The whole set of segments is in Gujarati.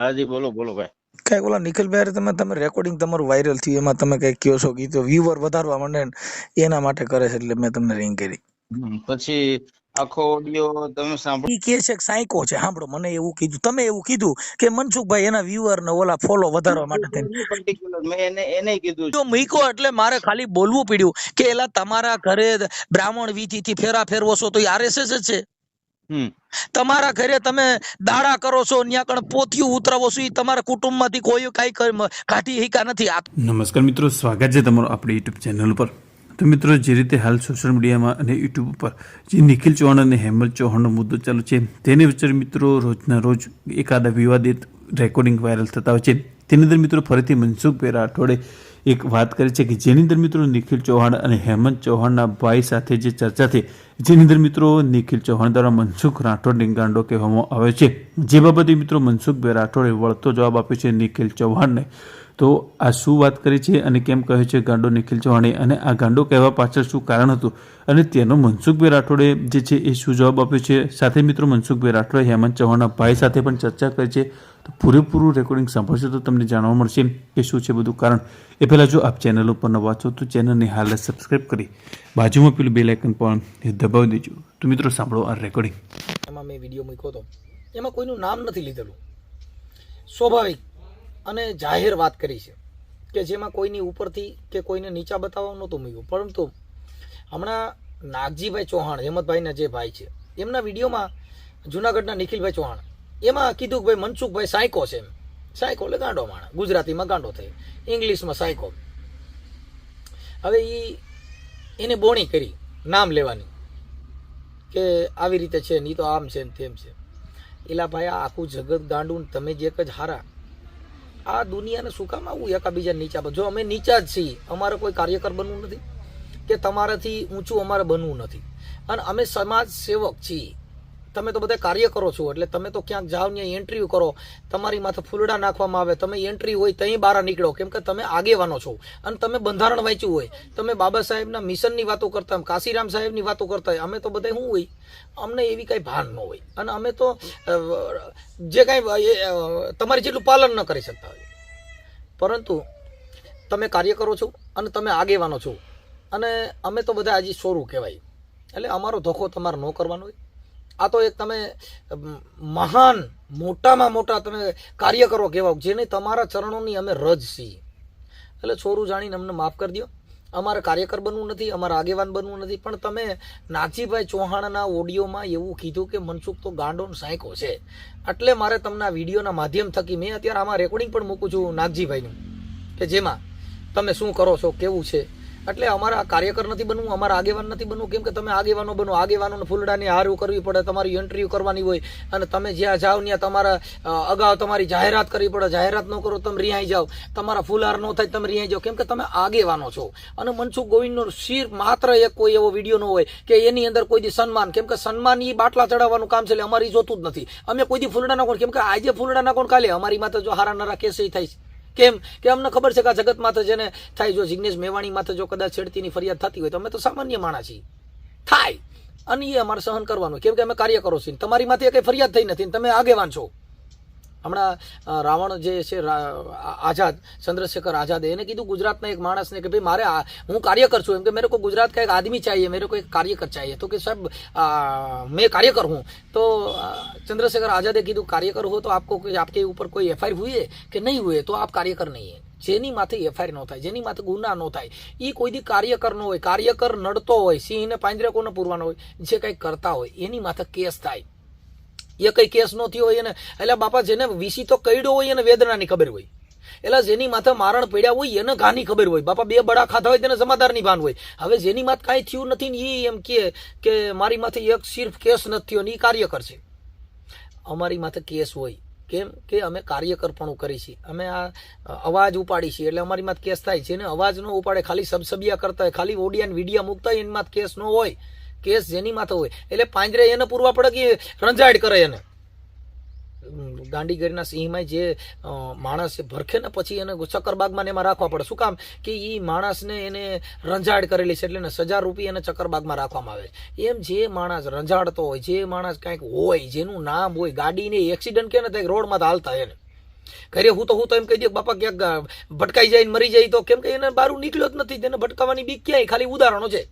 હાજી બોલો બોલો ભાઈ. કંઈક ઓલા નિખિલભાઈ તમે તમે રેકોર્ડિંગ તમારું વાયરલ થયું એમાં તમે કઈ કયો છો કે વ્યુઅર વધારવા માંડે એના માટે કરે છે એટલે મેં તમને રિંગ કરી. પછી આખો ઓડિયો તમે સાંભળો. કે છે સાયકો છે. સાંભળો મને એવું કીધું તમે એવું કીધું કે મનસુખભાઈ એના વ્યુઅર ને ઓલા ફોલો વધારવા માટે થઈને. પર્ટિક્યુલર મેં એને એને કીધું જો મૂક્યો એટલે મારે ખાલી બોલવું પડ્યું કે એલા તમારા ઘરે બ્રાહ્મણ વિધિ થી ફેરા ફેરવો છો તો આરએસએસ જ છે. તમારા ઘરે તમે દાડા કરો છો ત્યાં કણ પોથિયું ઉતરાવો છો એ તમારા કુટુંબમાંથી કોઈ કાંઈ કર- કાઢી હિકા નથી. આ નમસ્કાર મિત્રો સ્વાગત છે તમારું આપણી યુટ્યુબ ચેનલ ઉપર. તો મિત્રો જે રીતે હાલ સોશિયલ મીડિયામાં અને યુટ્યુબ ઉપર જે નિખિલ ચૌહાણ અને હેમંત ચૌહાણનો મુદ્દો ચાલુ છે તેની વચ્ચે મિત્રો રોજના રોજ એકાદા વિવાદિત રેકોર્ડિંગ વાયરલ થતા હોય છે. તેની અંદર મિત્રો ફરીથી મનસુખ મનસુખભાઈ રાઠોડે એક વાત કરી છે કે જેની અંદર મિત્રો નિખિલ ચૌહાણ અને હેમંત ચૌહાણના ભાઈ સાથે જે ચર્ચા થઈ જેની અંદર મિત્રો નિખિલ ચૌહાણ દ્વારા મનસુખ રાઠોડને ગાંડો કહેવામાં આવે છે. જે બાબતે મિત્રો મનસુખભાઈ રાઠોડે વળતો જવાબ આપ્યો છે નિખિલ ચૌહાણને. તો આ શું વાત કરી છે અને કેમ કહે છે ગાંડો નિખિલ ચૌહાણે? અને આ ગાંડો કહેવા પાછળ શું કારણ હતું? અને તેનો મનસુખભાઈ રાઠોડે જે છે એ શું જવાબ આપ્યો છે? સાથે મિત્રો મનસુખભાઈ રાઠોડે હેમંત ચૌહાણના ભાઈ સાથે પણ ચર્ચા કરી છે. પૂરેપૂરું રેકોર્ડિંગ સાંભળશો તો તમને જાણવા મળશે કે શું છે બધું. કારણ એ પહેલાં જો આપ ચેનલ ઉપર નવા છો તો ચેનલને હાલ સબસ્ક્રાઈબ કરી બાજુમાં પેલું બેલ આઇકન પણ દબાવી દેજો. તો મિત્રો સાંભળો આ રેકોર્ડિંગ એમાં મેં વીડિયો મૂક્યો હતો એમાં કોઈનું નામ નથી લીધેલું. સ્વાભાવિક અને જાહેર વાત કરી છે કે જેમાં કોઈની ઉપરથી કે કોઈને નીચા બતાવવા નહોતું મૂક્યું પરંતુ હમણાં નાગજીભાઈ ચૌહાણ, હેમંતભાઈના જે ભાઈ છે, એમના વિડીયોમાં જુનાગઢના નિખિલભાઈ ચૌહાણ એમાં કીધું કે ભાઈ મનસુખભાઈ સાયકો છે એમ. સાયકો એટલે ગાંડો માણસ. ગુજરાતીમાં ગાંડો થઈ ઇંગ્લિશમાં સાયકો. હવે એ એને બોણી કરી, નામ લેવાની. કે આવી રીતે છે નહીં તો આમ છે ને તેમ છે. એલા ભાઈ, આ આખું જગત ગાંડું ને તમે જે એક જ હારા. આ દુનિયાને શું કામ આવું એકાબીજા નીચા જો અમે નીચા જ છીએ, અમારે કોઈ કાર્યકર બનવું નથી. કે તમારાથી ઊંચું અમારે બનવું નથી. અને અમે સમાજ સેવક છીએ. તમે તો બધા કાર્ય કરો છો, એટલે તમે તો ક્યાંક જાઓ ત્યાં એન્ટ્રી કરો, તમારી માથે ફૂલડા નાખવામાં આવે, તમે એન્ટ્રી હોય ત્યાં બહાર નીકળો, કેમ કે તમે આગેવાનો છો. અને તમે બંધારણ વાંચ્યું હોય, તમે બાબા સાહેબના મિશનની વાતો કરતા હોય, કાશીરામ સાહેબની વાતો કરતા હોય, અમે તો બધા શું હોય? અમને એવી કાંઈ ભાન ન હોય. અને અમે તો જે કાંઈ તમારી જેટલું પાલન ન કરી શકતા હોય. પરંતુ તમે કાર્ય કરો છો અને તમે આગેવાનો છો. અને અમે તો બધા હજી સોરું કહેવાય. એટલે અમારો ધોખો તમારે ન કરવાનો હોય. આ તો એક તમે મહાન, મોટામાં મોટા તમે કાર્યકરો કહેવા જેને તમારા ચરણોની અમે રજ છીએ. એટલે છોરું જાણીને અમને માફ કરી દો અમારે કાર્યકર બનવું નથી, અમારે આગેવાન બનવું નથી, પણ તમે નાથજીભાઈ ચૌહાણના ઓડિયોમાં એવું કીધું કે મનસુખ તો ગાંડોન સાયકો છે. એટલે મારે તમને આ વિડીયોના માધ્યમ થકી મેં અત્યારે આમાં રેકોર્ડિંગ પણ મૂકું છું નાગજીભાઈનું. કે જેમાં તમે શું કરો છો, કેવું છે? એટલે અમારા કાર્યકર નથી બનવું, અમારા આગેવાન નથી બનવું. કેમ કે તમે આગેવાનો બનો, આગેવાનોને ફૂલડાની હારું કરવી પડે, તમારી એન્ટ્રી કરવાની હોય. અને તમે જ્યાં જાઓ ત્યાં તમારા અગાઉ તમારી જાહેરાત કરવી પડે. જાહેરાત ન કરો તમે રિહાઈ જાઓ. તમારા ફૂલહાર ન થાય તમે રિહાઈ જાઓ. કેમ કે તમે આગેવાનો છો. અને મનસુખ ગોવિંદનો શીર માત્ર એક કોઈ એવો વીડિયો ન હોય કે એની અંદર કોઈ દી સન્માન. કેમ કે સન્માન એ બાટલા ચડાવવાનું કામ છે એટલે અમારી જોતું જ નથી. અમે કોઈ દી ફૂલડા કોણ? કેમ કે આજે ફૂલડા કોણ કાલે? અમારી માથે જો હારા નારા કેસ થાય કેમ? કે અમને ખબર છે કે આ જગત માથે જેને થાય, જો જિગ્નેશ મેવાણી માથે જો કદાચ છેડતીની ફરિયાદ થતી હોય, તો અમે તો સામાન્ય માણસ છીએ. થાય. અને એ અમારે સહન કરવાનું. કેમ કે અમે કાર્ય કરો છીએ. તમારી માથે કઈ ફરિયાદ થઈ નથી તમે આગેવાન છો. હમણાં રાવણ જે છે આઝાદ, ચંદ્રશેખર આઝાદે એને કીધું ગુજરાતના એક માણસને કે ભાઈ મારે હું કાર્યકર છું. એમ કે મેરે કો ગુજરાત કા આદમી ચાહીએ, મેરે કો એક કાર્યકર ચાહીએ. તો કે સાહેબ મેં કાર્યકર હું. તો ચંદ્રશેખર આઝાદે કીધું, કાર્યકર હો તો આપકો આપકે ઉપર કોઈ એફઆઈઆર હુઈ કે નહીં હુએ, તો આપ કાર્યકર નહીં હે. જેની માથે એફઆઈઆર ન થાય, જેની માથે ગુના ન થાય એ કોઈ દી કાર્યકર ન હોય. કાર્યકર નડતો હોય, સિંહને પાંજરે કોને પૂરવાનો હોય, જે કંઈ કરતા હોય, એની માથે કેસ થાય. એ કઈ કેસ નો થયો હોય એને. એટલે બાપા, જેને વીસી તો કઈડો હોય એને વેદનાની ખબર હોય. એટલે જેની માથે મારણ પડ્યા હોય એને ઘાની ખબર હોય. બાપા, બે બડા ખાધા હોય તેને સમાધારની ભાન હોય. હવે જેની માથે કાંઈ થયું નથી ને એ એમ કહે કે મારી માથે એક સિર્ફ કેસ નથી થયો ને એ કાર્ય કરશે અમારી માથે કેસ હોય. કેમ કે અમે કાર્યકરપણું કરી છીએ. અમે આ અવાજ ઉપાડી છીએ. એટલે અમારી માથે કેસ થાય. છે ને અવાજ ન ઉપાડે, ખાલી સબસબિયા કરતા હોય, ખાલી ઓડિયાન વિડિયા મૂકતા હોય, એની માથે કેસ ન હોય. કેસ જેની માથે હોય. એટલે પાંજરે એને પૂરવા પડે કે રંજાડ કરે એને? ગાંડીગીરીના સિંહમાં જે માણસ ભરખે ને પછી એને ચક્કરબાગમાં એમાં રાખવા પડે. શું કામ? કે એ માણસને એને રંજાડ કરેલી છે એટલે એને સજા રૂપી એને ચક્કરબાગમાં રાખવામાં આવે એમ જે માણસ રંજાડતો હોય, જે માણસ કાંઈક હોય, જેનું નામ હોય, ગાડીને એક્સિડન્ટ કે ને થાય રોડમાં હાલતા એને. ઘરે હું તો હું તો એમ કહી દઉં બાપા ક્યાંક ભટકાઈ જાય મરી જાય તો કેમ કે એને બારું નીકળ્યો જ નથી. તેને ભટકાવાની બી ક્યાંય? ખાલી ઉદાહરણો છે.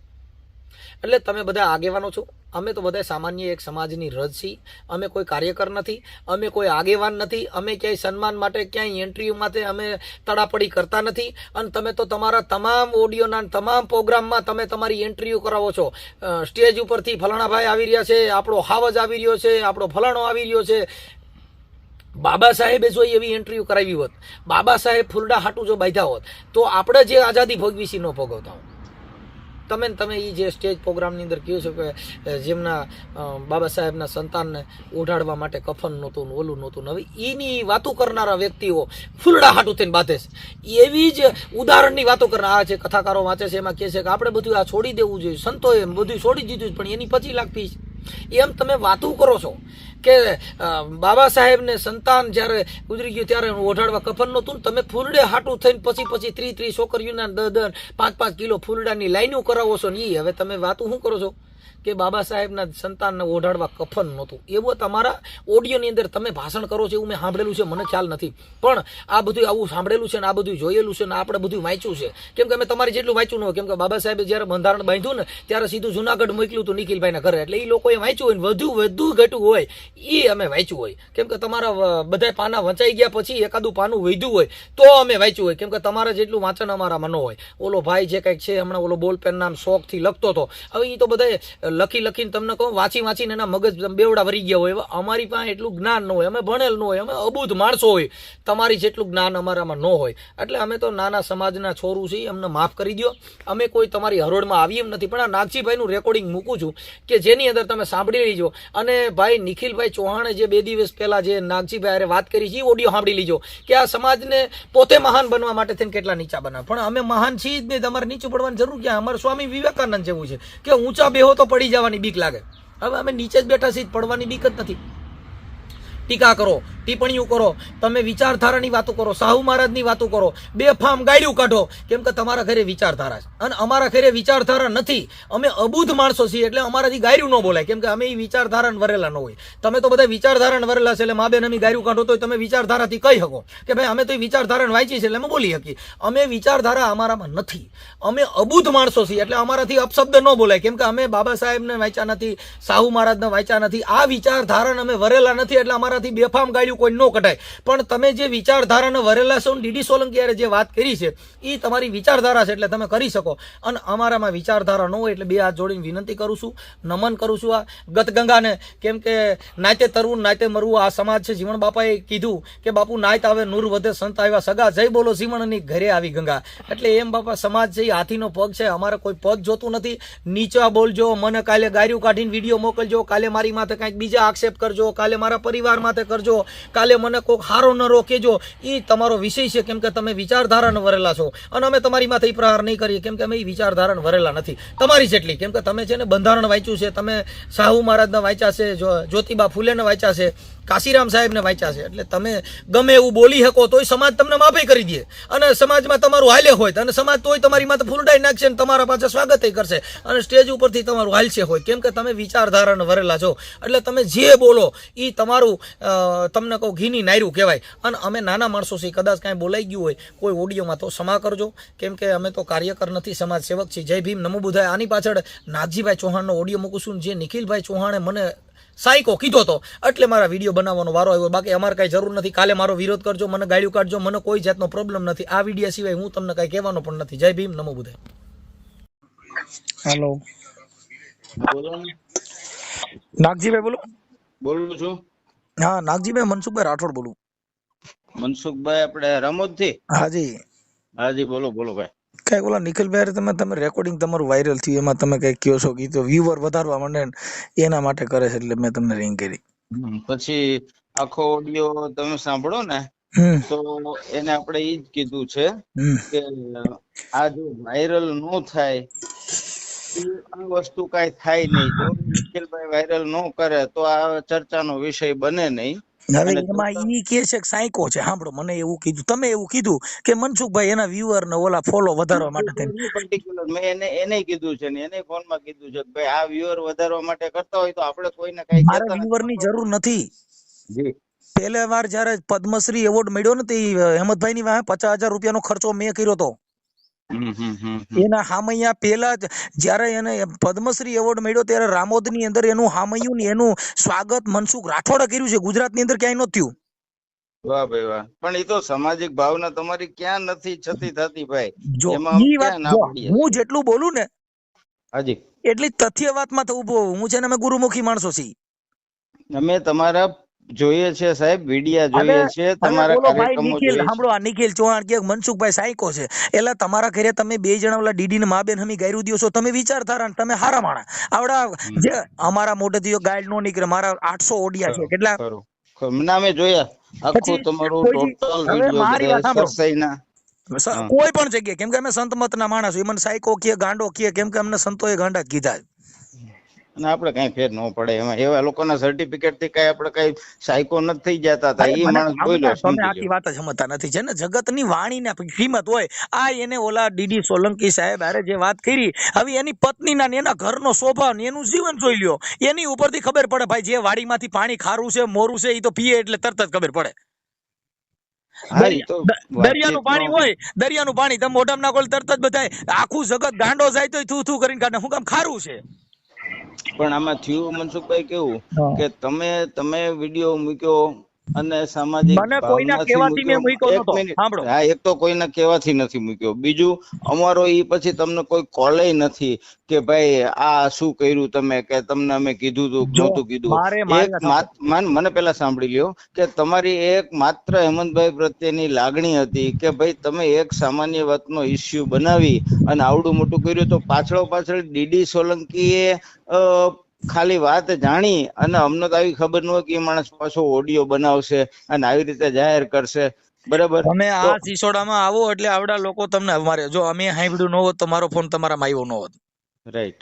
એટલે તમે બધા આગેવાનો છો. અમે તો બધા સામાન્ય એક સમાજની રજ છીએ. અમે કોઈ કાર્યકર નથી. અમે કોઈ આગેવાન નથી. અમે ક્યાંય સન્માન માટે, ક્યાંય એન્ટ્રી માટે અમે તડાપડી કરતા નથી. અને તમે તો તમારા તમામ ઓડિયોના તમામ પ્રોગ્રામમાં તમે તમારી એન્ટ્રીઓ કરાવો છો. સ્ટેજ ઉપરથી ફલાણાભાઈ આવી રહ્યા છે, આપણો હાવજ આવી રહ્યો છે, આપણો ફલાણો આવી રહ્યો છે. બાબા સાહેબે જો એવી એન્ટ્રીઓ કરાવી હોત, બાબા સાહેબ ફૂલડા હાટું જો બાંધ્યા હોત, તો આપણે જે આઝાદી ભોગવી છે ન ભોગવતા હોત. તમે તમે એ જે સ્ટેજ પ્રોગ્રામની અંદર કહ્યું છો કે જેમના બાબા સાહેબના સંતાનને ઓઢાડવા માટે કફન નહોતું ઓલું નહોતું હવે એની વાતો કરનારા વ્યક્તિઓ ફૂલડા હાટું થઈને બાંધે છે. એવી જ ઉદાહરણની વાતો કરનાર આ છે, કથાકારો વાંચે છે, એમાં કહે છે કે આપણે બધું આ છોડી દેવું જોઈએ, સંતોએ બધું છોડી દીધું પણ એની પછી લાગતી એમ તમે વાતો કરો છો. કે બાબા સાહેબને સંતાન જ્યારે ગુજરી ગયું ત્યારે ઓઢાડવા કફન નહોતું તમે ફૂલડે હાટું થઈને પછી પછી ત્રી ત્રી છોકરીઓના દસ દસ પાંચ પાંચ કિલો ફૂલડાની લાઈનો કરાવો છો ને એ હવે તમે વાતો શું કરો છો? કે બાબા સાહેબના સંતાનને ઓઢાડવા કફન નહોતું. એવું તમારા ઓડિયોની અંદર તમે ભાષણ કરો છો એવું મેં સાંભળેલું છે, મને ખ્યાલ નથી. પણ આ બધું આવું સાંભળેલું છે ને આ બધું જોયેલું છે ને આપણે બધું વાંચ્યું છે. કેમ કે અમે તમારે જેટલું વાંચ્યું ન હોય, કેમ કે બાબા સાહેબે જ્યારે બંધારણ બાંધ્યું ને, ત્યારે સીધું જુનાગઢ મોકલ્યું હતું નિખિલભાઈના ઘરે. એટલે એ લોકોએ વાંચ્યું હોય ને, વધુ વધુ ઘટું હોય એ અમે વાંચ્યું હોય. કેમ કે તમારા બધા પાના વંચાઈ ગયા પછી એકાદું પાનું વધ્યું હોય, તો અમે વાંચ્યું હોય. કેમ કે તમારા જેટલું વાંચન અમારામાં ન હોય. ઓલો ભાઈ જે કંઈક છે, હમણાં ઓલો બોલ પેન નામ શોખથી લખતો હતો. હવે એ તો બધા લખી લખીને તમને કહું, વાંચી વાંચીને એના મગજ બેવડા વરી ગયા હોય અમારી પાસે એટલું જ્ઞાન ન હોય, અમે ભણેલ ન હોય, અમે અબુધ માણસો હોય. તમારી જેટલું જ્ઞાન અમારામાં ન હોય. એટલે અમે તો નાના સમાજના છોરું છીએ, અમને માફ કરી દો અમે કોઈ તમારી હરોળમાં આવી નથી, પણ આ નાગજીભાઈનું રેકોર્ડિંગ મૂકું છું કે જેની અંદર તમે સાંભળી લીજો. અને ભાઈ નિખિલભાઈ ચૌહાણે જે બે દિવસ પહેલાં જે નાગજીભાઈ અરે વાત કરી છે, એ ઓડિયો સાંભળી લીજો. કે આ સમાજને પોતે મહાન બનવા માટે થઈને કેટલા નીચા બનાવે. પણ અમે મહાન છીએ જ નહીં, તમારે નીચું પડવાની જરૂર ક્યાં? અમારે સ્વામી વિવેકાનંદ જેવું છે. કે ઊંચા બેહો તો પડી જવાની બીક લાગે. હવે અમે નીચે જ બેઠા છીએ, પડવાની બીક જ નથી. ટીકા કરો. ટિપ્પણીઓ કરો, તમે વિચારધારાની વાતો કરો, સાહુ મહારાજની વાતો કરો, બે ફામ ગાડ્યું કાઢો, કેમ કે તમારા ઘરે વિચારધારા છે. અને અમારા ઘરે વિચારધારા નથી. અમે અબુધ માણસો છીએ એટલે અમારાથી ગાયરું ન બોલાય, કેમ કે અમે એ વિચારધારાને વરેલા ન હોય. તમે તો બધા વિચારધારા વરેલા છે એટલે મા બેન અમે ગાયરું કાઢો તો તમે વિચારધારાથી કહી શકો કે ભાઈ અમે તો એ વિચારધારાને વાંચી છે એટલે અમે બોલી શકીએ. અમે વિચારધારા અમારામાં નથી. અમે અબુધ માણસો છીએ એટલે અમારાથી અપશબ્દ ન બોલાય, કેમ કે અમે બાબા સાહેબને વાંચ્યા નથી, સાહુ મહારાજને વાંચ્યા નથી. આ વિચારધારાને અમે વરેલા નથી એટલે અમારાથી બેફામ ગાડ્યું કોઈ ન કઢાય પણ તમે જે વિચારધારાને વરેલા છો ડીડી સોલંકીયારે જે વાત કરી છે એ તમારી વિચારધારા છે એટલે તમે કરી શકો. અને અમારામાં વિચારધારા ન હોય એટલે બે હાથ જોડીને વિનંતી કરું છું, નમન કરું છું આ ગતગંગાને. કેમ કે નાતે તરવું નાતે મરવું આ સમાજ છે. જીવણ બાપાએ કીધું કે બાપુ નાયત આવે, નૂર વધે, સંત આવ્યા સગા. જય બોલો જીવણની ઘરે આવી ગંગા. એટલે એમ બાપા, સમાજ છે હાથીનો પગ છે. અમારે કોઈ પગ જોતું નથી. નીચા બોલજો, મને કાલે ગાર્યું કાઢીને વીડિયો મોકલજો. કાલે મારી માથે કંઈક બીજા આક્ષેપ કરજો. કાલે મારા પરિવાર માથે કરજો. કાલે મને કોઈક હારો નરો કેજો એ તમારો વિષય છે, કેમ કે તમે વિચારધારાને વરેલા છો. અને અમે તમારી માથે પ્રહાર નહીં કરીએ, કેમ કે અમે એ વિચારધારાને વરેલા નથી. તમારી જેટલી, કેમ કે તમે છે ને બંધારણ વાંચ્યું છે, તમે સાહુ મહારાજને વાંચ્યા છે જ્યોતિબા ફૂલેને વાંચ્યા છે. કાશીરામ સાહેબને વાંચ્યા છે. એટલે તમે ગમે એવું બોલી શકો, તોય સમાજ તમને માફી કરી દે. અને સમાજમાં તમારું હાલે હોય અને સમાજ તોય તમારી માથે ફૂલડાઈ નાખશે અને તમારા પાછળ સ્વાગત કરશે. અને સ્ટેજ ઉપરથી તમારું હાલશે હોય. કેમ કે તમે વિચારધારાને વરેલા છો. એટલે તમે જે બોલો એ તમારું તમને કહું ઘીની નાયરું કહેવાય. અને અમે નાના માણસો છીએ, કદાચ કાંઈ બોલાઈ ગયું હોય, કોઈ ઓડિયોમાં તો ક્ષમા કરજો. કેમ કે અમે તો કાર્યકર નથી, સમાજ સેવક છીએ. જય ભીમ, નમો બુધાય. આની પાછળ નાથજીભાઈ ચૌહાણનો ઓડિયો મૂકું છું. જે નિખિલભાઈ ચૌહાણે મને સાયકો કીધો તો. એટલે મારા વીડિયો બનાવવાનો વારો આવ્યો. બાકી અમારે કાંઈ જરૂર નથી. કાલે મારો વિરોધ કરજો મને ગાડીઓ કાઢજો મને કોઈ જાતનો પ્રોબ્લેમ નથી. આ વીડિયો સિવાય હું તમને કાંઈ કહેવાનો પણ નથી. જય ભીમ નમો બુધે હેલો બોલો. નાગજીભાઈ બોલો. બોલું છું. હા નાગજીભાઈ મનસુખભાઈ રાઠોડ બોલું. મનસુખભાઈ આપણે રમોદથી હાજી. હાજી બોલો બોલો ભાઈ. કઈ ઓલા નિખિલ ભાઈ તમે તમે રેકોર્ડિંગ તમારું વાયરલ થયું એમાં તમે કઈ કહો છો કે તો વ્યુઅર વધારવા માંડે એના માટે કરે છે એટલે મેં તમને રિંગ કરી. પછી આખો ઓડિયો તમે સાંભળો ને તો એને આપણે ઈ જ કીધું છે કે આ જો વાયરલ નો થાય આ વસ્તુ કાંઈ થાય નહીં. જો નિખિલભાઈ વાયરલ નો કરે તો આ ચર્ચાનો વિષય બને નહીં. હવે એમાં ઈ કે છે કે સાયકો છે. સાંભળો મને એવું કીધું તમે એવું કીધું કે મનસુખભાઈ એના વ્યુઅર ને ઓલા ફોલો વધારવા માટે થઈને. પર્ટિક્યુલર મેં એને એને કીધું છે ને એને ફોનમાં કીધું છે કે ભાઈ આ વ્યુઅર વધારવા માટે કરતા હોય તો આપણે કોઈને કઈ મારે વ્યુઅરની જરૂર નથી. જી. પહેલે વાર જ્યારે પદ્મશ્રી એવોર્ડ મળ્યો ને તે હેમંતભાઈ ની વાહે પચાસ હજાર રૂપિયાનો ખર્ચો મેં કર્યો હમ. એના હામૈયા પહેલા જ જ્યારે એને પદ્મશ્રી એવોર્ડ મળ્યો ત્યારે રામોદની અંદર એનું હામૈયું ને એનું સ્વાગત મનસુખ રાઠોડે કર્યું છે. ગુજરાતની અંદર ક્યાંય નહોતું વાહ ભાઈ વાહ. પણ એ તો સામાજિક ભાવના તમારી ક્યાં નથી છતી થતી ભાઈ? જો હું જેટલું બોલું ને હાજી. એટલી તથ્ય વાતમાં તો ઊભો હું છે ને અમે ગુરુમુખી માણસો છીએ. અમે તમારા જોઈએ છે સાહેબ વિડિયા જોઈએ છે તમારા કાર્યક્રમો નિખિલ જોઈએ સાંભળો આ નિખિલ ચૌહાણ કે મનસુખભાઈ સાયકો છે. એટલે તમારા ઘરે તમે બે જણા ઓલા ડીડી ને મા બેન હમી ગાયરું દિયો છો તમે વિચાર થારા તમે હારા માણા આવડા જે અમારા મોઢેથી ગાઈડ નો નીકળે મારા આઠસો ઓડિયા છે કેટલા. ના મેં જોયા. આખું તમારું ટોટલ વિડિયો સરસાઈના કોઈ પણ જગ્યાએ કેમ કે અમે સંત મતના માણસ છીએ. મને સાયકો કે ગાંડો કે કેમ કે અમને સંતોએ ગાંડા કીધા. અને આપણે કઈ ફેર ન પડે. એમાં એવા લોકોના સર્ટિફિકેટથી કઈ આપણે કઈ સાયકો નથી થઈ જતા. હતા એ માણસ આમ લો તમે આખી વાત સમજતા નથી. છે ને? જગતની વાણીના કિંમત હોય. આ એને ઓલા ડીડી સોલંકી સાહેબ આરે જે વાત કરી હવે એની પત્નીના ને એના ઘરનો સ્વભાવ ને એનું જીવન જોઈ લ્યો. એની ઉપરથી ખબર પડે ભાઈ જે વાડીમાંથી પાણી ખારું છે મોરું છે એ તો પીએ એટલે તરત જ ખબર પડે. દરિયાનું પાણી હોય દરિયાનું પાણી તમે મોઢામાં નાખો એટલે તરત જ બધાય આખું જગત ગાંડો જાય તો થૂ થૂ કરીને કાઢે. હું કામ ખારું છે? પણ આમાં થયું મનસુખભાઈ કેવું કે તમે તમે વીડિયો મૂક્યો અને સામાજિક મને કોઈના કહેવાથી મેં મૂક્યો. એક સાંભળો. હા એક તો કોઈના કહેવાથી નથી મૂક્યો. બીજું અમારો ઈ પછી તમને કોઈ કોલે નથી કે ભાઈ આ શું કર્યું તમે? કે તમને અમે કીધું તું નહોતું કીધું. એક માન- પેલા સાંભળી લ્યો કે તમારી એક માત્ર હેમંતભાઈ પ્રત્યેની લાગણી હતી કે ભાઈ તમે એક સામાન્ય વાતનો ઇસ્યુ બનાવી અને આવડું મોટું કર્યું તો પાછળ પાછળ ડીડી સોલંકીએ ખાલી વાત જાણી અને અમને તો આવી ખબર ન હોય કે એ માણસ પાછો ઓડિયો બનાવશે અને આવી રીતે જાહેર કરશે. બરાબર? તમે આ સિસોડામાં આવો એટલે આવડા લોકો તમને અમારે જો અમે સાંભળ્યું ન હોત તો મારો ફોન તમારામાં આવ્યો ન હોત. રાઈટ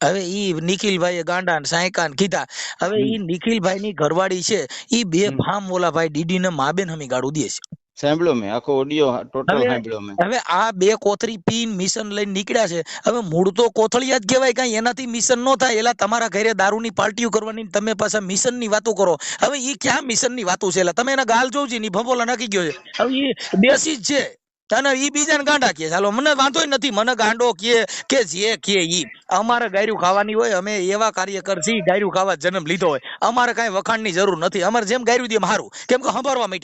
હવે ઈ નિખિલભાઈ ગાંડા સાયકાન કીધા. હવે ઈ નિખિલભાઈ ની ઘરવાળી છે. ઈ બે ફામ ઓલા ભાઈ ડીડી ને માબેન હમી ગાડું દે છે. સાંભળ્યો મેં આખો ઓડિયો ટોટલ સાંભળ્યો મેં. હવે આ બે કોથળી પીન મિશન લઈને નીકળ્યા છે. હવે મૂળ તો કોથળિયા જ કહેવાય કાંઈ એનાથી મિશન ન થાય. એલા તમારા ઘરે દારૂની પાર્ટીઓ કરવાની તમે પાછા મિશનની વાતો કરો. હવે એ ક્યાં મિશનની વાતો છે? એલા તમે એના ગાલ જોવ છે ની ભંભોલા નાખી ગયો છે. હવે એ દેશી જ છે. અને ઈ બીજાને ગાંડા કે ચાલો મને વાંધો નથી. મને ગાંડો કે કે જે કે ઈ. અમારે ગાયરું ખાવાની હોય અમે એવા કાર્યકર છીએ ગાયરું ખાવા જન્મ લીધો હોય. અમારે કાંઈ વખાણની જરૂર નથી. અમારે જેમ ગાયરું દે મારું હારું. કેમ કે સંભાળવા હવે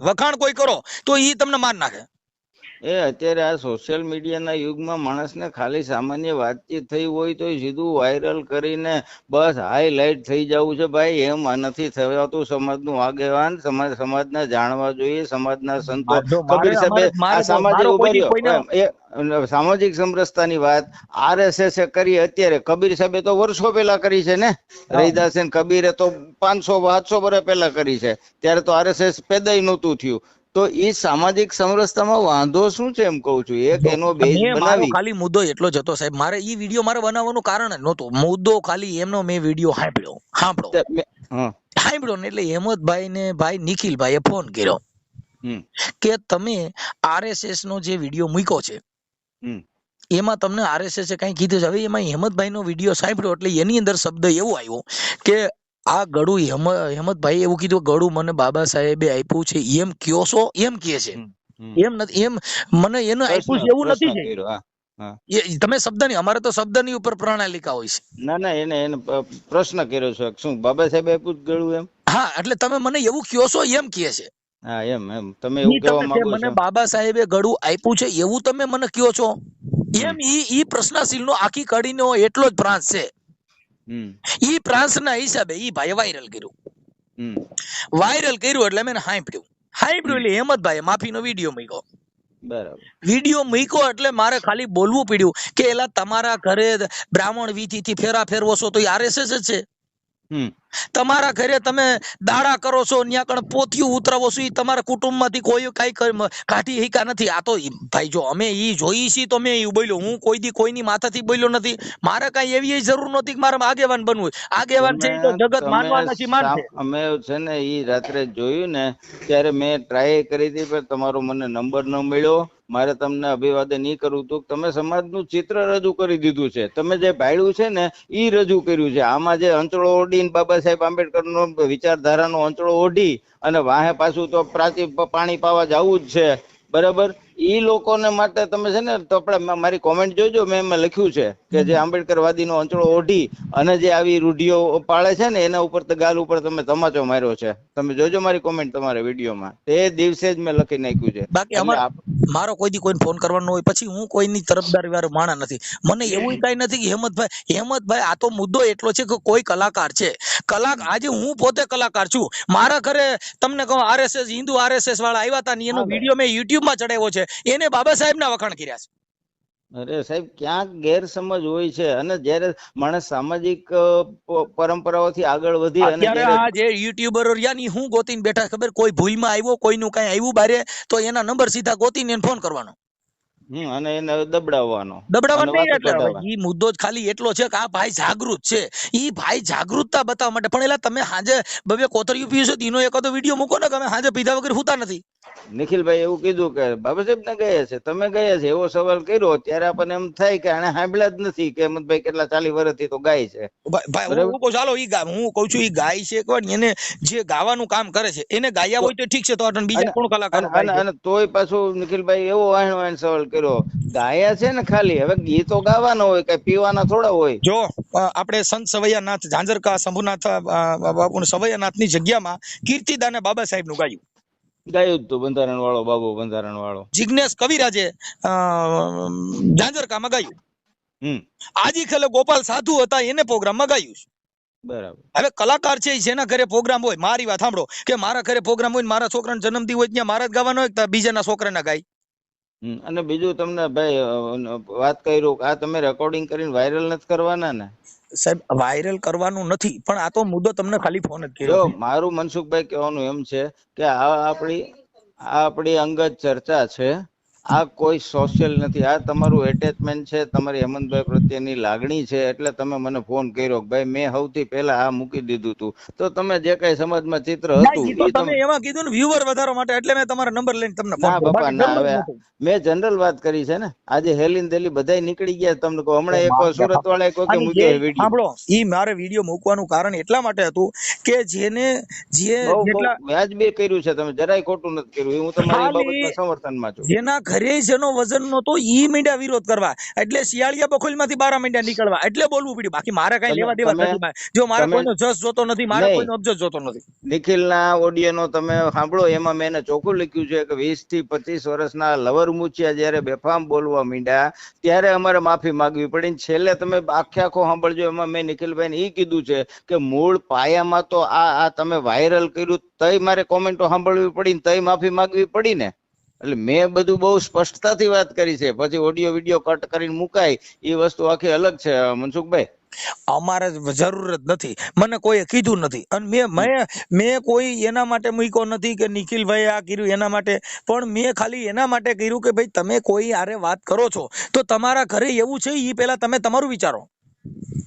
વખાણ કોઈ કરો તો ઈ તમને માર નાખે. એ અત્યારે આ સોશિયલ મીડિયાના યુગમાં માણસને ખાલી સામાન્ય વાતચીત થઈ હોય તો સીધું વાયરલ કરીને બસ હાઈલાઇટ થઈ જવું છે ભાઈ એમ નથી થવાતું સમાજનું આગેવાન સમાજ સમાજને જાણવા જોઈએ સમાજના સંતો. કબીર સાહેબ આ સામાજિક મારો ઊભા કોઈ રહ્યો. કોઈને- એમ, એ સામાજિક સમરસતાની વાત આરએસએસ કરી અત્યારે. કબીર સાહેબે તો વર્ષો પહેલા કરી છે ને? રહીદાસ કબીરે તો પાંચસો સાતસો વર્ષ પહેલા કરી છે. ત્યારે તો આરએસએસ પેદાય નહોતું થયું. તો એ સામાજિક સમરસતામાં વાંધો શું છે એમ કહું છું? એક એનો બેઝ બનાવી. ખાલી મુદ્દો એટલો જ હતો સાહેબ. મારે ઈ વીડિયો મારે બનાવવાનું કારણ જ નહોતું. મુદ્દો ખાલી એમનો મેં વીડિયો સાંભળ્યો. સાંભળો. સાંભળ્યો ને એટલે હેમંતભાઈ ને ભાઈ નિખિલભાઈએ ફોન કર્યો. કે તમે આરએસએસ નો જે વીડિયો મૂક્યો છે એમાં તમને આરએસએસ કઈ કીધું છે? હવે એમાં હેમંતભાઈ નો વીડિયો સાંભળ્યો એટલે એની અંદર શબ્દ એવો આવ્યો કે આ ગળું હેમ હેમંતભાઈ એવું કીધું ગળું મને બાબા સાહેબે આપ્યું છે. એમ કયો છો? એમ કે છે. એમ નથી એમ મને એનું આપ્યું છે એવું નથી છે તમે શબ્દ નહીં અમારે તો શબ્દની ઉપર પ્રણાલિકા હોય છે. ના ના એને એને પ્રશ્ન કર્યો છે. શું બાબા સાહેબ આપ્યું ગળું એમ? હા એટલે તમે મને એવું કયો છો એમ કે છે. હા એમ એમ. તમે એવું કહેવા માંગો મને બાબા સાહેબે ગળું આપ્યું છે એવું તમે મને કયો છો? એમ ઈ ઈ પ્રશ્નશીલ નો આખી કડીનો એટલો જ પ્રાંત છે. ઈ પ્રાંસના હિસાબે ઈ ભાઈ વાયરલ કર્યું વાયરલ કર્યું એટલે મેં સાંભળ્યું સાંભળ્યું એટલે હેમંતભાઈએ માફીનો વીડિયો મૂક્યો બરાબર વીડિયો મૂક્યો એટલે મારે ખાલી બોલવું પડ્યું કે એલા તમારા ઘરે બ્રાહ્મણ વીથીથી ફેરા ફેરવો છો તો એ આરએસએસ જ છે હમ તમારા ઘરે તમે દાડા કરો છો ત્યાં કણ પોથિયું ઉતરાવો છો એ તમારા કુટુંબમાંથી કોઈ કઈ કાઢી હિકા નથી. આ તો ભાઈ જો અમે એ જોઈ છીએ તો મેં ઈ બોલ્યો હું કોઈ દી કોઈની માથાથી બોલ્યો નથી. મારે કઈ એવી જરૂર નહોતી કે મારે આગેવાન બનવું. આગેવાન છે તો જગત માનવાના છે માનશે અમે છે ને એ રાત્રે જોયું ને ત્યારે મેં ટ્રાય કરી હતી પણ તમારો મને નંબર ન મળ્યો. મારે તમને અભિવાદન નહીં કરવું હતું કે તમે સમાજનું ચિત્ર રજૂ કરી દીધું છે. તમે જે ભાડ્યું છે ને એ રજૂ કર્યું છે. આમાં જે અંચળો ઓડીન બાબા બાબા સાહેબ આંબેડકર નો વિચારધારાનો અંચળો ઓઢી અને વાહે પાછું તો પ્રાચી પાણી પાવા જવું જ છે. બરાબર? ઈ લોકોને માટે તમે છે ને તો આપણે મારી કોમેન્ટ જોજો મેં એમાં લખ્યું છે કે જે આંબેડકરવાદીનો અંચળો ઓઢી અને જે આવી રૂઢિઓ પાળે છે ને એના ઉપર ગાલ ઉપર તમે તમાચો માર્યો છે. તમે જોજો મારી કોમેન્ટ તમારા વિડીયોમાં. તે દિવસે જ મેં લખી નાખ્યું છે. બાકી મારો કોઈ દી કોઈને ફોન કરવાનો હોય પછી હું કોઈની તરફદારી વાળો માણા નથી. મને એવું કઈ નથી કે હેમંતભાઈ હેમંતભાઈ આ તો મુદ્દો એટલો છે કે કોઈ કલાકાર છે. કલાક આજે હું પોતે કલાકાર છું. મારા ઘરે તમને કહું આરએસએસ હિન્દુ આરએસએસ વાળા આવ્યા હતા ને એનો વીડિયો મેં યુટ્યુબમાં ચડાવ્યો છે. એને બાબા સાહેબના વખાણ કર્યા છે. અરે સાહેબ ક્યાંક ગેરસમજ હોય છે અને જ્યારે માણસ સામાજિક પરંપરાઓથી આગળ વધી અને અત્યારે આ જે યુટ્યુબરો રહ્યા ની હું ગોતીને બેઠા ખબર? કોઈ ભૂલમાં આવ્યો કોઈનું કઈ આવ્યું બારે તો એના નંબર સીધા ગોતીને ફોન કરવાનો. અને એને દબડાવવાનો. દબડાવવાનો નહીં એટલે ઈ મુદ્દો જ ખાલી એટલો છે કે આ ભાઈ જાગૃત છે. ઈ ભાઈ જાગૃતતા બતાવવા માટે. પણ એલા તમે હાજે બબે કોતરિયું પીયું છે તો એનો એકાદો વીડિયો મૂકો ને કે અમે હાજે પીધા વગર હુતા નથી. નિખિલભાઈ એવું કીધું કે બાબા સાહેબ ને ગયા છે તમે ગયા છે એવો સવાલ કર્યો ત્યારે આપણને એમ થાય કે આને સાંભળ્યા જ નથી કે હેમંતભાઈ કેટલા ચાલી વર્ષથી તો ગાય છે. ભાઈ હું કહું ચાલો ઈ હું કહું છું ઈ ગાય છે કે એને જે ગાવાનું કામ કરે છે એને ગાયા હોય તો ઠીક છે તો બીજા કોણ કલાકાર અને તોય પાછું નિખિલભાઈ એવો વાહણ વાહણ સવાલ કર્યો ગાયા છે ને ખાલી. હવે ગીતો ગાવાના હોય કઈ પીવાના થોડા હોય. જો આપણે સંત સવૈયાનાથ ઝાંઝરકા શંભુનાથ બાપુ સવૈયાનાથની જગ્યામાં કીર્તિદાને બાબા સાહેબનું ગાયું ગાયું બંધારણ વાળો બાબુ બંધારણ વાળો. જિજ્ઞેશ કવિરાજે ઝાંઝરકામાં ગાયું. હમ. આજી ખેલે ગોપાલ સાધુ હતા એને પ્રોગ્રામમાં ગાયું બરાબર. હવે કલાકાર છે જેના ઘરે પ્રોગ્રામ હોય મારી વાત સાંભળો કે મારા ઘરે પ્રોગ્રામ હોય ને મારા છોકરાનો જન્મદિન હોય ત્યાં મારા જ ગાવાનો હોય બીજાના છોકરાના ગાય? અને બીજું તમને ભાઈ વાત કર્યું કે આ તમે રેકોર્ડિંગ કરીને વાયરલ નથી કરવાના ને? સાહેબ વાયરલ કરવાનું નથી પણ આ તો મુદ્દો તમને ખાલી ફોન જ જો કર્યો મારું મનસુખભાઈ કહેવાનું એમ છે કે આ આપણી આ આપણી અંગત ચર્ચા છે. આ કોઈ સોશિયલ નથી. આ તમારું એટેચમેન્ટ છે તમારી હેમંતભાઈ પ્રત્યેની લાગણી છે એટલે તમે મને ફોન કર્યો ભાઈ મેં સૌથી પહેલા આ મૂકી દીધું હતું તો તમે જે કઈ સમાજમાં ચિત્ર હતું તમે એમાં કીધું ને વ્યુઅર વધારવા માટે એટલે મેં તમારો નંબર લઈને તમને ના બાપા ના હવે મેં જનરલ વાત કરી છે ને. આજે હેલીન દેલી બધાય નીકળી ગયા તમને કહું. હમણાં એક સુરત વાળા કોઈ કે મૂક્યો વીડિયો સાંભળો ઈ મારે વીડિયો મૂકવાનું કારણ એટલા માટે હતું કે જેને જે જેટલા વ્યાજબી કર્યું છે તમે. જરાય ખોટું નથી કર્યું. હું તમારી બાબતમાં સમર્થનમાં છું. જેના ઘરે જેનો વજન નહોતો ઈ મીંડા વિરોધ કરવા. એટલે શિયાળિયા બખોલમાંથી બારા મીંડા નીકળવા. એટલે બોલવું પડ્યું. બાકી મારે કઈ લેવા દેવા નથી જો મારે કોઈનો જસ જોતો નથી મારે કોઈનો અબજસ જોતો નથી. નિખિલના ઓડિયોનો તમે સાંભળો એમાં મેં એને ચોખ્ખું લખ્યું છે કે વીસથી પચીસ વર્ષના લવર મૂછિયા જ્યારે બેફામ બોલવા મીંડ્યા ત્યારે અમારે માફી માંગવી પડી. છેલ્લે તમે આખે આખો સાંભળજો એમાં મેં નિખિલભાઈને એ કીધું છે કે મૂળ પાયામાં તો આ આ તમે વાયરલ કર્યું તય મારે કોમેન્ટો સાંભળવી પડી ને તય માફી માંગવી પડી ને? એટલે મેં બધું બહુ સ્પષ્ટતાથી વાત કરી છે. પછી ઓડિયો વિડિયો કટ કરીને મુકાય, એ વસ્તુ આખી અલગ છે, મનસુખભાઈ. અમારે જરૂર જ નથી. મને કોઈએ કીધું નથી. અને મેં મેં મેં કોઈ એના માટે મૂક્યો નથી કે નિખિલભાઈ આ કર્યું એના માટે. પણ મેં ખાલી એના માટે કર્યું કે ભાઈ તમે કોઈ આરે વાત કરો છો. તો તમારા ઘરે એવું છે એ પહેલા તમે તમારું વિચારો.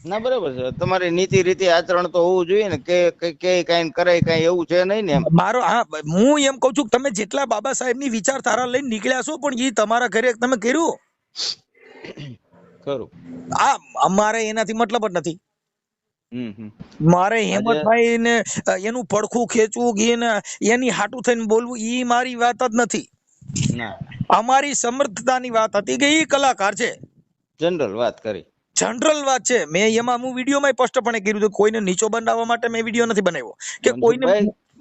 ના બરાબર છે. તમારી નીતિ રીતિ આચરણ તો હોવું જોઈએ ને. કે કે કઈ કરાય કાંઈ એવું છે નહીં ને મારો હા હું એમ કઉ છું કે તમે જેટલા બાબા સાહેબની વિચારધારા લઈને નીકળ્યા છો પણ એ તમારા ઘરે તમે કર્યું? ખરું. આ અમારે એનાથી મતલબ જ નથી. મારે હેમંતભાઈ ને એનું પડખું ખેંચવું કે એને એની હાટું થઈને બોલવું એ મારી વાત જ નથી. અમારી સમર્થતાની વાત હતી કે એ કલાકાર છે. જનરલ વાત કરી. જનરલ વાત છે. મેં એમાં હું વિડીયોમાં સ્પષ્ટપણે કીધું હતું. કોઈને નીચો બનાવવા માટે મેં વીડિયો નથી બનાવ્યો. કે કોઈને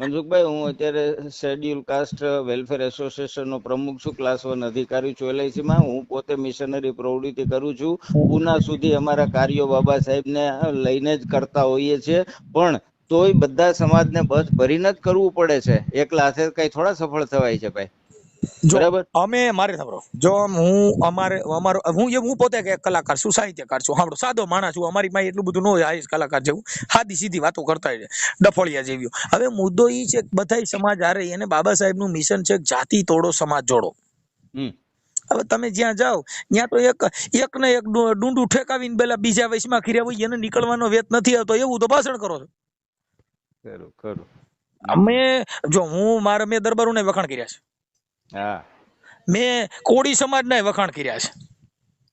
મનસુખભાઈ હું અત્યારે શેડ્યુલ કાસ્ટ વેલફેર એસોસિએશનનો પ્રમુખ છું ક્લાસ વન અધિકારી છું એલઆઈસીમાં. હું પોતે મિશનરી પ્રવૃત્તિ કરું છું. પૂના સુધી અમારા કાર્યો બાબા સાહેબને લઈને જ કરતા હોઈએ છીએ. પણ તોય બધા સમાજને બસ ભરીને જ કરવું પડે છે. એકલા હાથે કઈ થોડા સફળ થવાય છે ભાઈ. બરાબર? અમે મારે સાંભળો. જો હું અમારે અમારો હું એ હું પોતે કે કલાકાર છું સાહિત્યકાર છું. સાંભળો સાદો માણસ છું. અમારી પાસે એટલું બધું ન હોય કલાકાર જેવું. સાદી સીધી વાતો કરતા હોય ડફળિયા જેવી. હવે મુદ્દો એ છે કે બધાય સમાજ હારે એને બાબા સાહેબનું મિશન છે જાતિ તોડો સમાજ જોડો. હવે તમે જ્યાં જાઓ ત્યાં તો એક એક ને એક ડુંડું ઠેકાવીને પેલા બીજા વયસમાં ખીર્યા હોય એને નીકળવાનો વેત નથી આવતો. એવું તો ભાષણ કરો છો. ખરું ખરું. અમે જો હું મારે મેં દરબારોને વખાણ કર્યા છે. મેં કોળી સમાજના વખાણ કર્યા છે.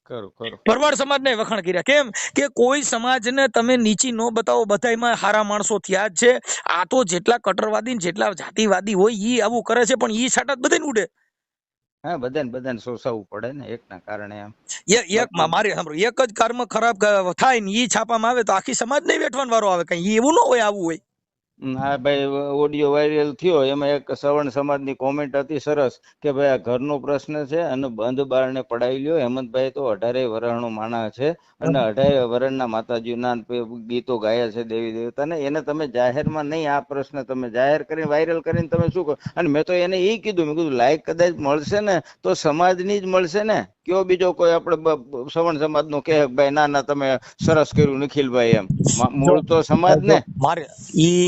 ખરું ખરું. ભરવાડ સમાજને વખાણ કર્યા. કેમ? કે કોઈ સમાજને તમે નીચી ન બતાવો બધાયમાં હારા માણસો થયા જ છે. આ તો જેટલા કટ્ટરવાદી ને જેટલા જાતિવાદી હોય ઈ આવું કરે છે પણ ઈ છાટા બધાને ઉડે. હા બધાને બધાને સોસાવવું પડે ને એકના કારણે એમ. એક મારે સાંભળો એક જ કર્મ ખરાબ થાય ને ઈ છાપામાં આવે તો આખી સમાજ નહીં વેઠવાનો વારો આવે કઈ એવું ન હોય આવું હોય. હા ભાઈ ઓડિયો વાયરલ થયો, એમાં એક સવર્ણ સમાજની કોમેન્ટ હતી સરસ કે ભાઈ આ ઘરનો પ્રશ્ન છે અને બંધ બારણે પડાવી લ્યો. હેમંતભાઈ તો અઢારે વરણનો માણા છે અને અઢારે વરણના માતાજીના ગીતો ગાયા છે દેવી દેવતાને. એને તમે જાહેરમાં નહીં, આ પ્રશ્ન તમે જાહેર કરીને વાયરલ કરીને તમે શું કહો? અને મેં તો એને એ કીધું, મેં કીધું લાઈક કદાચ મળશે ને, તો સમાજની જ મળશે ને. કયો બીજો કોઈ આપણે સવર્ણ સમાજ નો કે ભાઈ ના ના તમે સરસ કર્યું નિખિલભાઈ એમ. મૂળ તો સમાજ ને? મારે ઈ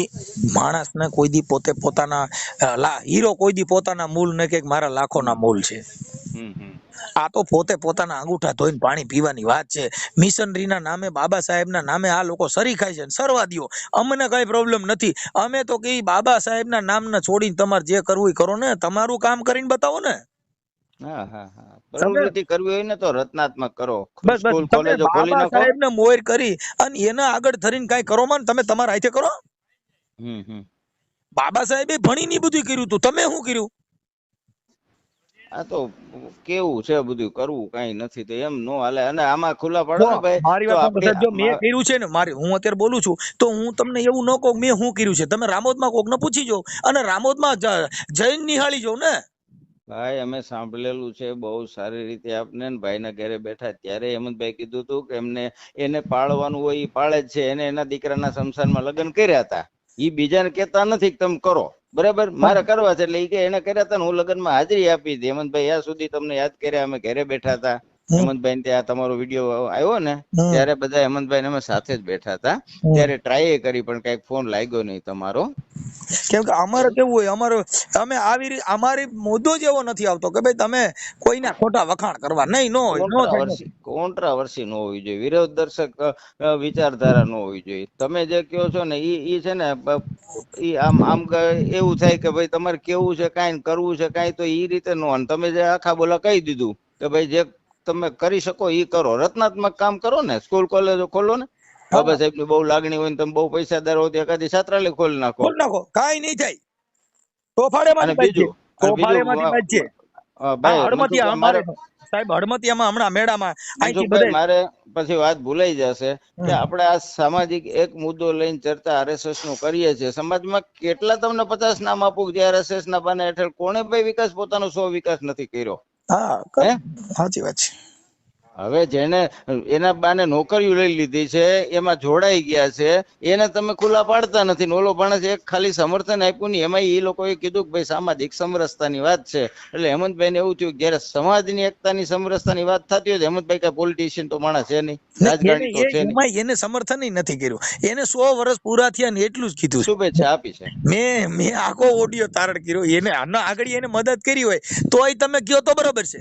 માણસને કોઈ દી પોતે પોતાના હીરો કોઈ દી પોતાના મૂળ ને કે મારા લાખોના મૂળ છે. આ તો પોતે પોતાના અંગૂઠા ધોઈને પાણી પીવાની વાત છે. મિશનરીના નામે બાબા સાહેબના નામે આ લોકો સરી ખાય છે ને સરવા દ્યો. અમને કઈ પ્રોબ્લેમ નથી. અમે તો કે બાબા સાહેબના નામને છોડીને તમારે જે કરવું એ કરો ને તમારું કામ કરીને બતાવો ને. હા હા હા. પ્રવૃત્તિ કરવી હોય ને તો રચનાત્મક કરો. બસ બસ. તમે બાબા નાખો. સાહેબને મોર કરી અને એના આગળ ધરીને કાંઈ કરો માં તમે તમારા હાથે કરો? હમ હમ. બાબા સાહેબે ભણીને ઈ બધું કર્યું હતું તમે શું કર્યું? આ તો કેવું છે બધું? કરવું કઈ નથી તો એમ નો હાલે. અને આમાં ખુલ્લા પડે ને ભાઈ મારી વાત જો મેં કર્યું છે ને મારી હું અત્યારે બોલું છું તો હું તમને એવું ન કહું મેં શું કર્યું છે. તમે રામોદમાં કોક ને પૂછી જો અને રામોદમાં જૈન નિહાળી જો ને. ભાઈ, અમે સાંભળેલું છે, બહુ સારી રીતે આપને ભાઈ ભાઈના ઘરે બેઠા ત્યારે હેમંતભાઈ કીધું હતું કે એમને, એને પાળવાનું હોય એ પાળે જ છે, એને એના દીકરાના સંસારમાં લગ્ન કર્યા હતા. એ બીજાને કહેતા નથી તમે કરો. બરાબર? મારે કરવા છે, એટલે એ કે એને કર્યા હતા ને હું લગ્નમાં હાજરી આપી હતી હેમંતભાઈ, આ સુધી તમને યાદ કર્યા, અમે ઘરે બેઠા હતા. હેમંતભાઈ ત્યાં તમારો વીડિયો આવ્યો ને ત્યારે બધા હેમંતભાઈ અમે સાથે જ બેઠા હતા. ત્યારે ટ્રાય કરી પણ કંઈક ફોન લાગ્યો નહીં તમારો. કેમ કે અમારે કેવું હોય અમારે અમે આવી અમારી મુદ્દો જ એવો નથી આવતો કે ભાઈ તમે કોઈના ખોટા વખાણ કરવા નહીં નો નો કોન્ટ્રાવર્સી કોન્ટ્રાવર્સી હોવી જોઈએ. વિરોધ દર્શક વિચારધારા નો હોવી જોઈએ. તમે જે કહો છો ને ઈ ઈ છે ને ઈ આમ આમ એવું થાય કે ભાઈ તમારે કેવું છે કાંઈ ને કરવું છે કાંઈ તો ઈ રીતે નો તમે જે આખા બોલા કહી દીધું કે ભાઈ જે તમે કરી શકો એ કરો. રચનાત્મક કામ કરો ને સ્કૂલ કોલેજો ખોલો ને. બાબા સાહેબની બહુ લાગણી હોય ને તમે બહુ પૈસાદાર હો તો એકાદી છાત્રાલય ખોલી નાખો. ખોલી નાખો. કાંઈ નહીં થાય. તોફાડે માં બીજું તોફાડે બીજું તોફાળેમાંથી ભાઈ અમારે મારે સાહેબ હળમતિયામાં હમણાં મેળામાં મારે પછી વાત ભૂલાઈ જશે કે. આપણે આ સામાજિક એક મુદ્દો લઈને ચર્ચા આરએસએસનું કરીએ છીએ. સમાજમાં કેટલા તમને પચાસ નામ આપું જે આરએસએસ ના બાને હેઠળ કોણે ભાઈ વિકાસ પોતાનો સો વિકાસ નથી કર્યો? હા? સાચી વાત છે હવે જેને એના બાને નોકરીઓ લઈ લીધી છે એમાં જોડાઈ ગયા છે એને તમે ખુલ્લા પાડતા નથી. ઓલો માણસ એક ખાલી સમર્થન આપ્યું ને એમાં એ લોકોએ કીધું કે ભાઈ સામાજિક સમરસતાની વાત છે. એટલે હેમંતભાઈ ને એવું થયું જયારે સમાજની એકતાની સમરસતાની વાત થતી હોય તો હેમંતભાઈ કઈ પોલિટિશિયન તો માણસ છે નહીં. રાજકારણી એને તો છે નહીં. એને સમર્થન નથી કર્યું. એને સો વર્ષ પૂરા થયા ને એટલું જ કીધું શુભેચ્છા આપી છે. મેં મેં આખો ઓડિયો તારણ કર્યો. એને આના આગળ એને મદદ કરી હોય તોય તમે કયો તો બરોબર છે.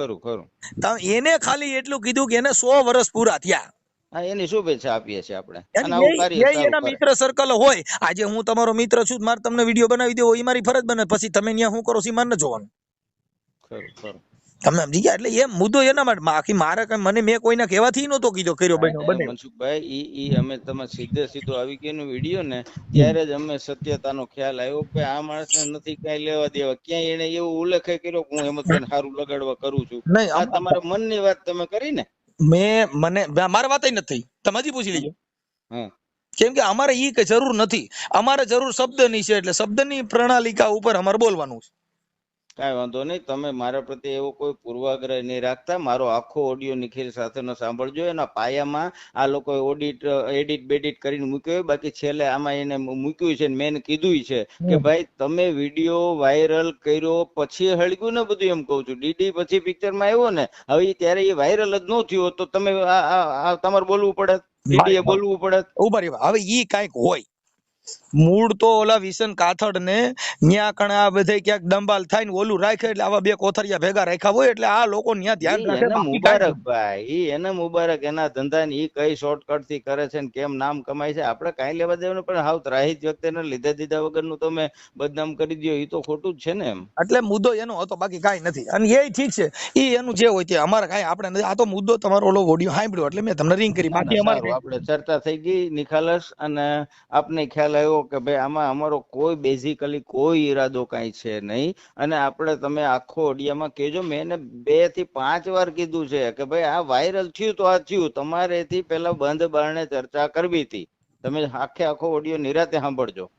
ખરું ખરું. તમે એને ખાલી એટલું કીધું કે એને સો વર્ષ પૂરા થયા. હા એની શુભેચ્છા આપીએ છીએ આપણે? એના મિત્ર સર્કલ હોય. આજે હું તમારો મિત્ર છું મારે તમને વીડિયો બનાવી દેવો એ મારી ફરજ બને. પછી તમે ત્યાં હું કરો છો ઈ મારે જોવાનું. ખરું ખરું. તમે સમજી ગયા? એટલે એ મુદ્દો એના માટે આખી મારે કઈ મને મેં કોઈને કહેવાથી નતો કીધો કર્યો બન્યો બને મનસુખભાઈ એ અમે તમે સીધે સીધો આવી ગયો વીડિયો ને ત્યારે જ અમે સત્યતાનો ખ્યાલ આવ્યો કે આ માણસને નથી કાંઈ લેવા દેવા. ક્યાંય એને એવું ઉલ્લેખ કર્યો કે હું હેમંતભાઈને સારું લગાડવા કરું છું. નહીં આ તમારા મનની વાત તમે કરી ને? મેં મને મારી વાત નથી. તમે હજી પૂછી લેજો. હા. કેમ કે અમારે ઈ કઈ જરૂર નથી. અમારે જરૂર શબ્દની છે એટલે શબ્દની પ્રણાલિકા ઉપર અમારે બોલવાનું છે. કાંઈ વાંધો નહીં. તમે મારા પ્રત્યે એવો કોઈ પૂર્વાગ્રહ નહીં રાખતા. મારો આખો ઓડિયો નિખિલ સાથેનો સાંભળજો. એના પાયામાં આ લોકોએ ઓડિટ એડિટ બેડિટ કરીને મૂક્યો હોય બાકી છેલ્લે આમાં એને મૂક્યું છે ને મેં કીધું છે કે ભાઈ તમે વીડિયો વાયરલ કર્યો પછી હળગ્યું ને બધું એમ કહું છું. ડીડી પછી પિક્ચરમાં આવ્યો ને હવે ત્યારે એ વાયરલ જ ન થયો તો તમે આ આ- આ તમારે બોલવું પડે ડીડીએ બોલવું પડે ઊભા હવે એ કાંઈક હોય. મૂળ તો ઓલા વિસન કાથડ ને ન્યા કણે આ બધે ક્યાંક દંબાલ થાય ને ઓલું રાખે એટલે આવા બે કોથરિયા ભેગા રાખ્યા હોય એટલે આ લોકો ન્યા ધ્યાન રાખે. મુબારક ભાઈ ઈ એને મુબારક એના ધંધા ઈ કઈ શોર્ટકટથી કરે છે ને કેમ નામ કમાય છે આપણે કાંઈ લેવા દેવાનું પણ હાવ ત્રાહિત વ્યક્તિને લીધા દીધા વગરનું તમે બદનામ કરી દો ઈ તો ખોટું જ છે ને એમ. એટલે મુદ્દો એનો હતો બાકી કઈ નથી. અને એ ઠીક છે ઈ એનું જે હોય તે અમારે કાઈ આપણે નથી. આ તો મુદ્દો તમારો ઓલો ઓડિયો સાંભળ્યો એટલે મેં તમને રિંગ કરી ના, બાકી ના, અમારે આપણે ચર્ચા થઈ ગઈ નિખાલસ અને આપને ખ્યાલ આવ્યો કે ભાઈ આમાં અમારો કોઈ બેઝિકલી કોઈ ઈરાદો કાંઈ છે નહીં. અને આપણે તમે આખો ઓડિયામાં કહેજો, મેં એને બેથી પાંચ વાર કીધું છે કે ભાઈ આ વાયરલ થયું તો આ થયું. તમારે એથી પેલા બંધ બારણે ચર્ચા કરવી હતી. તમે આખે આખો ઓડિયો નિરાતે સાંભળજો.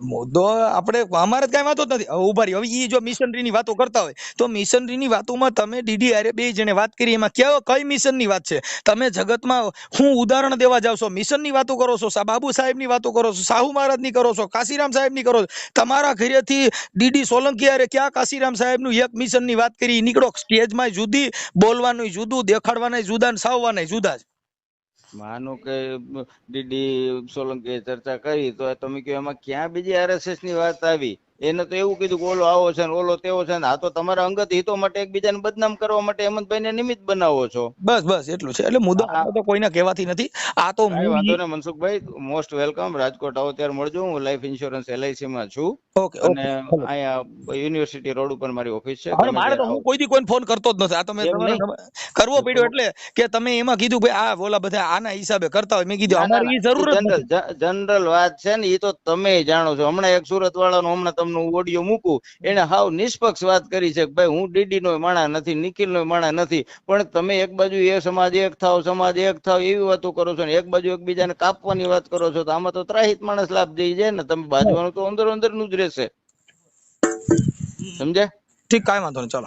મુદ્દો આપણે અમારે જ કાંઈ વાતો જ નથી. ઊભા રહ્યો હવે એ જો મિશનરીની વાતો કરતા હોય, તો મિશનરીની વાતોમાં તમે ડીડી આરે બે જણે વાત કરી, એમાં કેવો કઈ મિશનની વાત છે? તમે જગતમાં હું ઉદાહરણ દેવા જાવ છો, મિશનની વાતો કરો છો બાબુ સાહેબની વાતો કરો છો, સાહુ મહારાજની કરો છો, કાશીરામ સાહેબની કરો છો. તમારા ઘરેથી ડીડી સોલંકી આરે ક્યાં કાશીરામ સાહેબનું એક મિશનની વાત કરી? નીકળો સ્ટેજમાં જુદી બોલવાનું જુદું દેખાડવાના જુદા ને સાવવાના જુદા જ. માનો કે ડીડી સોલંકીએ ચર્ચા કરી, તો તમે કહો એમાં ક્યાં બીજી આરએસએસની વાત આવી? એને તો એવું કીધું કે ઓલો આવો છે ને ઓલો તેવો છે ને આ તો તમારા અંગત હિતો માટે એકબીજાને બદનામ કરવા માટે હેમંતભાઈને નિમિત્ત બનાવો છો. બસ બસ એટલું છે. એટલે મુદ્દો તો કોઈને કહેવાથી નથી. આ તો હું વાંધો ને મનસુખભાઈ મોસ્ટ વેલકમ રાજકોટ આવો ત્યારે મળજો. હું લાઈફ ઇન્સ્યોરન્સ એલઆઈસી માં છું. ઓકે અને અહીંયા યુનિવર્સિટી રોડ ઉપર મારી ઓફિસ છે. હવે મારે તો હું કોઈ દી કોઈને ફોન કરતો જ નથી. આ તમે કરવો પડ્યો એટલે કે તમે એમાં કીધું ભાઈ આ ઓલા બધા આના હિસાબે કરતા હોય. મેં કીધું અમારી જરૂર જનરલ જનરલ વાત છે ને એ તો તમે જાણો છો. હમણાં એક સુરત વાળાનો હમણાં તમને ઓડિયો મૂકું એને હાવ નિષ્પક્ષ વાત કરી છે કે ભાઈ હું ડીડી નો માણા નથી નિખિલ નો માણા નથી પણ તમે એક બાજુ એ સમાજ એક થાવ સમાજ એક થાવ એવી વાતો કરો છો ને એક બાજુ એકબીજાને કાપવાની વાત કરો છો તો આમાં તો ત્રાહિત માણસ લાભ જઈ જાય ને તમે બાજવાનું તો અંદર અંદરનું જ રહેશે. સમજ્યા? ઠીક કાંઈ વાંધો નહીં ચાલો.